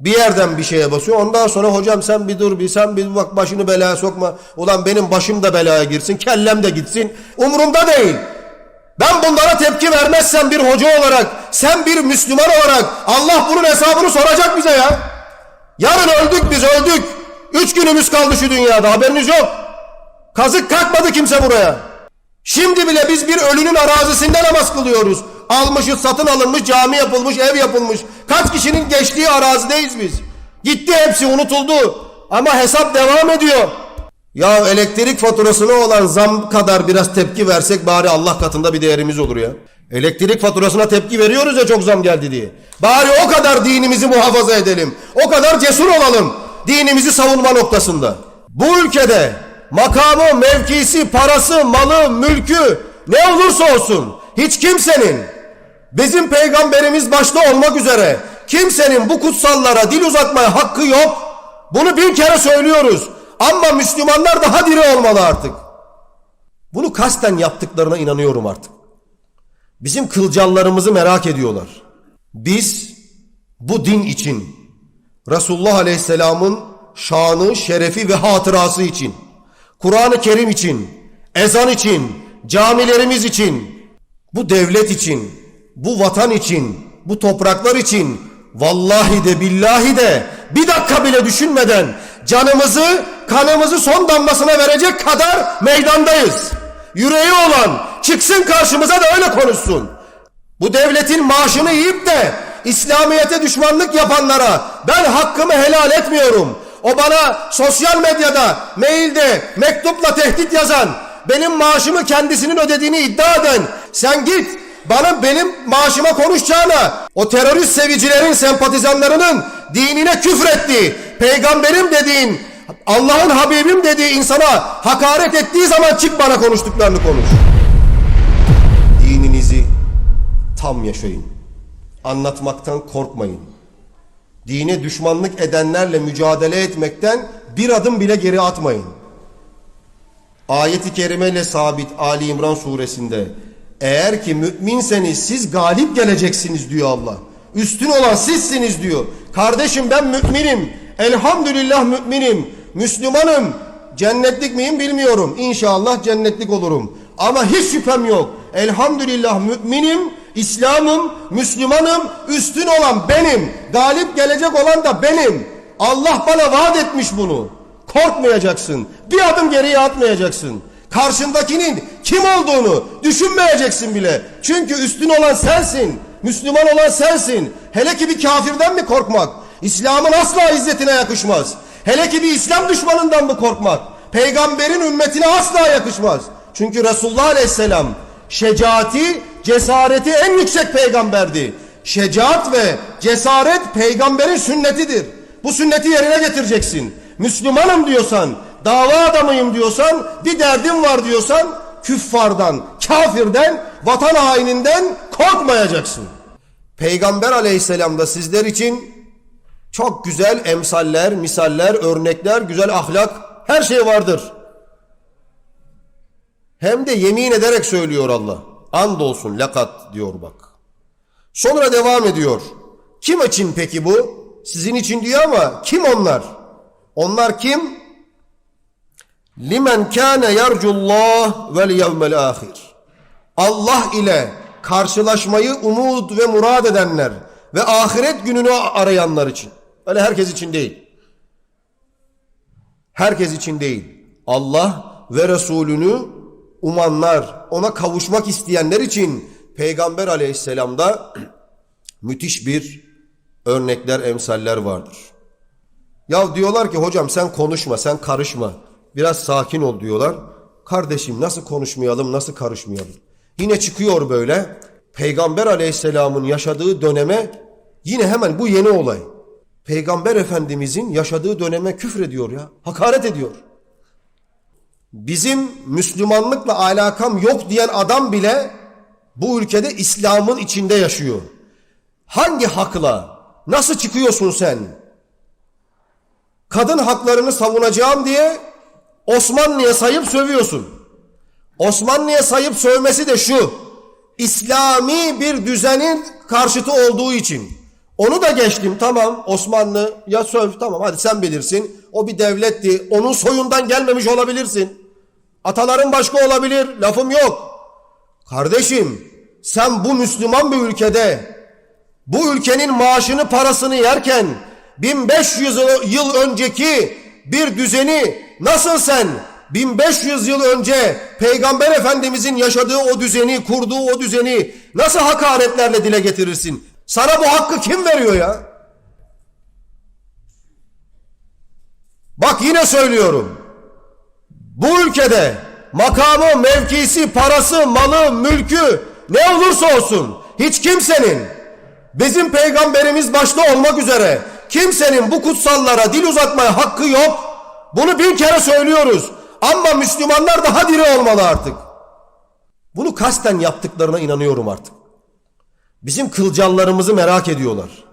Bir yerden bir şeye basıyor. Ondan sonra hocam sen bir dur bir sen bir bak başını belaya sokma. Ulan benim başım da belaya girsin. Kellem de gitsin. Umurumda değil. Ben bunlara tepki vermezsem bir hoca olarak, sen bir Müslüman olarak Allah bunun hesabını soracak bize ya. Yarın öldük biz öldük. Üç günümüz kaldı şu dünyada haberiniz yok. Kazık kalkmadı kimse buraya. Şimdi bile biz bir ölünün arazisinde namaz kılıyoruz. Almışız, satın alınmış, cami yapılmış, ev yapılmış. Kaç kişinin geçtiği arazideyiz biz. Gitti hepsi unutuldu. Ama hesap devam ediyor. Ya elektrik faturasına olan zam kadar biraz tepki versek bari Allah katında bir değerimiz olur ya. Elektrik faturasına tepki veriyoruz ya çok zam geldi diye. Bari o kadar dinimizi muhafaza edelim. O kadar cesur olalım dinimizi savunma noktasında. Bu ülkede makamı, mevkisi, parası, malı, mülkü ne olursa olsun hiç kimsenin bizim peygamberimiz başta olmak üzere kimsenin bu kutsallara dil uzatmaya hakkı yok. Bunu bin kere söylüyoruz. Ama Müslümanlar daha diri olmalı artık. Bunu kasten yaptıklarına inanıyorum artık. Bizim kılcallarımızı merak ediyorlar. Biz bu din için Resulullah Aleyhisselam'ın şanı, şerefi ve hatırası için, Kur'an-ı Kerim için, ezan için, camilerimiz için, bu devlet için, bu vatan için, bu topraklar için vallahi de billahi de bir dakika bile düşünmeden canımızı, kanımızı son damlasına verecek kadar meydandayız. Yüreği olan çıksın karşımıza da öyle konuşsun. Bu devletin maaşını yiyip de İslamiyet'e düşmanlık yapanlara ben hakkımı helal etmiyorum. O bana sosyal medyada, mailde, mektupla tehdit yazan, benim maaşımı kendisinin ödediğini iddia eden, sen git bana benim maaşıma konuşacağına o terörist sevicilerin sempatizanlarının dinine küfrettiği, peygamberim dediğin, Allah'ın Habibim dediği insana hakaret ettiği zaman çık bana konuştuklarını konuş. Dininizi tam yaşayın. Anlatmaktan korkmayın. Dine düşmanlık edenlerle mücadele etmekten bir adım bile geri atmayın. Ayet-i kerimeyle sabit Ali İmran suresinde eğer ki müminseniz siz galip geleceksiniz diyor Allah. Üstün olan sizsiniz diyor. Kardeşim ben müminim. Elhamdülillah müminim. Müslümanım. Cennetlik miyim bilmiyorum. İnşallah cennetlik olurum. Ama hiç şüphem yok. Elhamdülillah müminim. İslam'ım, Müslümanım, üstün olan benim. Galip gelecek olan da benim. Allah bana vaat etmiş bunu. Korkmayacaksın. Bir adım geriye atmayacaksın. Karşındakinin kim olduğunu düşünmeyeceksin bile. Çünkü üstün olan sensin. Müslüman olan sensin. Hele ki bir kafirden mi korkmak? İslam'ın asla izzetine yakışmaz. Hele ki bir İslam düşmanından mı korkmak? Peygamberin ümmetine asla yakışmaz. Çünkü Resulullah Aleyhisselam şecaati, cesareti en yüksek peygamberdi. Şecaat ve cesaret peygamberin sünnetidir. Bu sünneti yerine getireceksin. Müslümanım diyorsan, dava adamıyım diyorsan, bir derdim var diyorsan, küffardan, kafirden, vatan haininden korkmayacaksın. Peygamber aleyhisselam da sizler için çok güzel emsaller, misaller, örnekler, güzel ahlak, her şey vardır. Hem de yemin ederek söylüyor Allah. Andolsun lekat diyor bak. Sonra devam ediyor. Kim için peki bu? Sizin için diyor ama kim onlar? Onlar kim? Limen kâne yercullah vel yevmel ahir. Allah ile karşılaşmayı umut ve murad edenler ve ahiret gününü arayanlar için. Öyle herkes için değil. Herkes için değil. Allah ve Resulünü umanlar, ona kavuşmak isteyenler için Peygamber aleyhisselamda müthiş bir örnekler, emsaller vardır. Ya diyorlar ki hocam sen konuşma, sen karışma. Biraz sakin ol diyorlar. Kardeşim nasıl konuşmayalım, nasıl karışmayalım? Yine çıkıyor böyle. Peygamber aleyhisselamın yaşadığı döneme yine hemen bu yeni olay. Peygamber Efendimizin yaşadığı döneme küfrediyor ya. Hakaret ediyor. Bizim Müslümanlıkla alakam yok diyen adam bile bu ülkede İslam'ın içinde yaşıyor. Hangi hakla? Nasıl çıkıyorsun sen? Kadın haklarını savunacağım diye Osmanlı'ya sayıp sövüyorsun. Osmanlı'ya sayıp sövmesi de şu. İslami bir düzenin karşıtı olduğu için. Onu da geçtim tamam Osmanlı ya söv tamam hadi sen bilirsin. O bir devletti. Onun soyundan gelmemiş olabilirsin. Ataların başka olabilir. Lafım yok. Kardeşim sen bu Müslüman bir ülkede bu ülkenin maaşını parasını yerken 1500 yıl önceki bir düzeni nasıl sen 1500 yıl önce Peygamber Efendimizin yaşadığı o düzeni, kurduğu o düzeni nasıl hakaretlerle dile getirirsin? Sana bu hakkı kim veriyor ya? Bak yine söylüyorum. Bu ülkede makamı, mevkisi, parası, malı, mülkü ne olursa olsun hiç kimsenin bizim peygamberimiz başta olmak üzere kimsenin bu kutsallara dil uzatmaya hakkı yok. Bunu bin kere söylüyoruz. Ama Müslümanlar daha diri olmalı artık. Bunu kasten yaptıklarına inanıyorum artık. Bizim kılcallarımızı merak ediyorlar.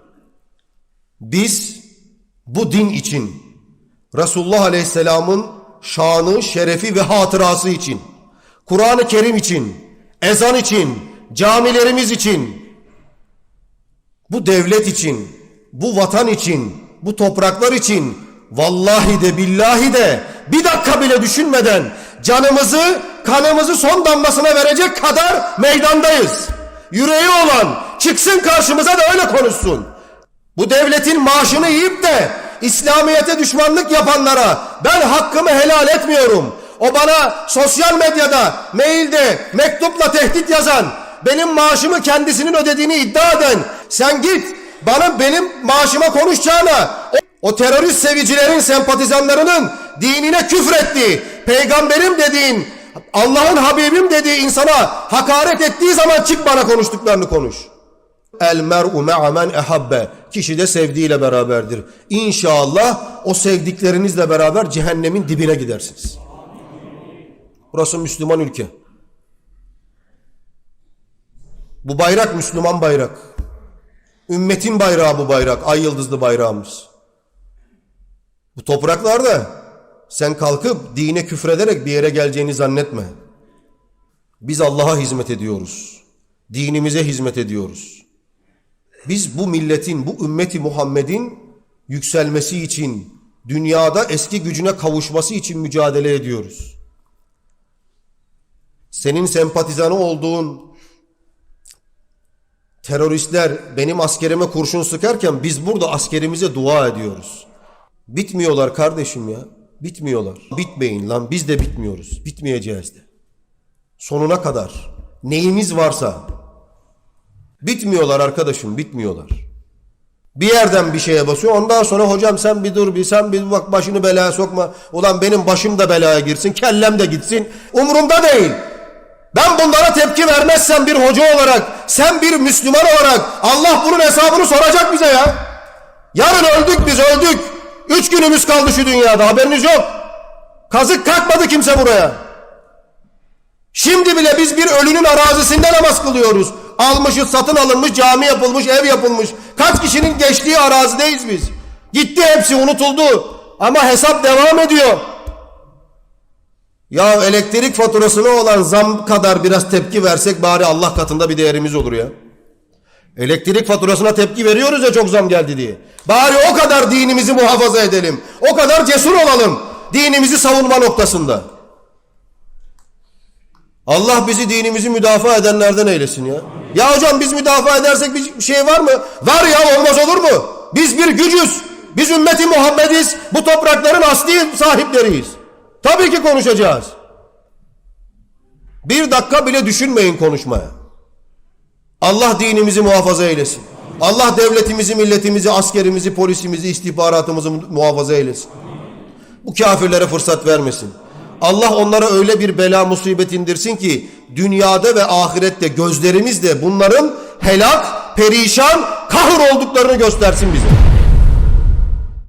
Biz bu din için Resulullah Aleyhisselam'ın şanı, şerefi ve hatırası için, Kur'an-ı Kerim için, ezan için, camilerimiz için, bu devlet için, bu vatan için, bu topraklar için vallahi de billahi de bir dakika bile düşünmeden canımızı, kanımızı son damlasına verecek kadar meydandayız. Yüreği olan çıksın karşımıza da öyle konuşsun. Bu devletin maaşını yiyip de İslamiyet'e düşmanlık yapanlara ben hakkımı helal etmiyorum. O bana sosyal medyada, mailde, mektupla tehdit yazan, benim maaşımı kendisinin ödediğini iddia eden, sen git bana benim maaşıma konuşacağına o terörist sevicilerin sempatizanlarının dinine küfrettiği, peygamberim dediğin, Allah'ın Habibim dediği insana hakaret ettiği zaman çık bana konuştuklarını konuş. El mer'u me'a men ehabbe. Kişi de sevdiğiyle beraberdir. İnşallah o sevdiklerinizle beraber cehennemin dibine gidersiniz. Burası Müslüman ülke. Bu bayrak Müslüman bayrak. Ümmetin bayrağı bu bayrak. Ay yıldızlı bayrağımız. Bu topraklarda sen kalkıp dine küfrederek bir yere geleceğini zannetme. Biz Allah'a hizmet ediyoruz. Dinimize hizmet ediyoruz. Biz bu milletin, bu ümmeti Muhammed'in yükselmesi için, dünyada eski gücüne kavuşması için mücadele ediyoruz. Senin sempatizanı olduğun teröristler benim askerime kurşun sıkarken biz burada askerimize dua ediyoruz. Bitmiyorlar kardeşim ya. Bitmiyorlar. Bitmeyin lan biz de bitmiyoruz. Bitmeyeceğiz de. Sonuna kadar. Neyimiz varsa Bitmiyorlar arkadaşım bitmiyorlar. Bir yerden bir şeye basıyor ondan sonra hocam sen bir dur bir sen bir bak başını belaya sokma. Ulan benim başım da belaya girsin kellem de gitsin. Umurumda değil. Ben bunlara tepki vermezsem bir hoca olarak sen bir Müslüman olarak Allah bunun hesabını soracak bize ya. Yarın öldük biz öldük. Üç günümüz kaldı şu dünyada haberiniz yok. Kazık kalkmadı kimse buraya. Şimdi bile biz bir ölünün arazisinde namaz kılıyoruz. Almışız, satın alınmış, cami yapılmış, ev yapılmış. Kaç kişinin geçtiği arazideyiz biz. Gitti hepsi unutuldu. Ama hesap devam ediyor. Ya elektrik faturasına olan zam kadar biraz tepki versek bari Allah katında bir değerimiz olur ya. Elektrik faturasına tepki veriyoruz ya çok zam geldi diye. Bari o kadar dinimizi muhafaza edelim. O kadar cesur olalım. Dinimizi savunma noktasında. Allah bizi dinimizi müdafaa edenlerden eylesin ya. Ya hocam biz müdafaa edersek bir şey var mı? Var ya olmaz olur mu? Biz bir gücüz. Biz ümmeti Muhammediz. Bu toprakların asli sahipleriyiz. Tabii ki konuşacağız. Bir dakika bile düşünmeyin konuşmaya. Allah dinimizi muhafaza eylesin. Allah devletimizi, milletimizi, askerimizi, polisimizi, istihbaratımızı muhafaza eylesin. Bu kafirlere fırsat vermesin. Allah onlara öyle bir bela musibet indirsin ki dünyada ve ahirette gözlerimizle bunların helak, perişan, kahır olduklarını göstersin bize.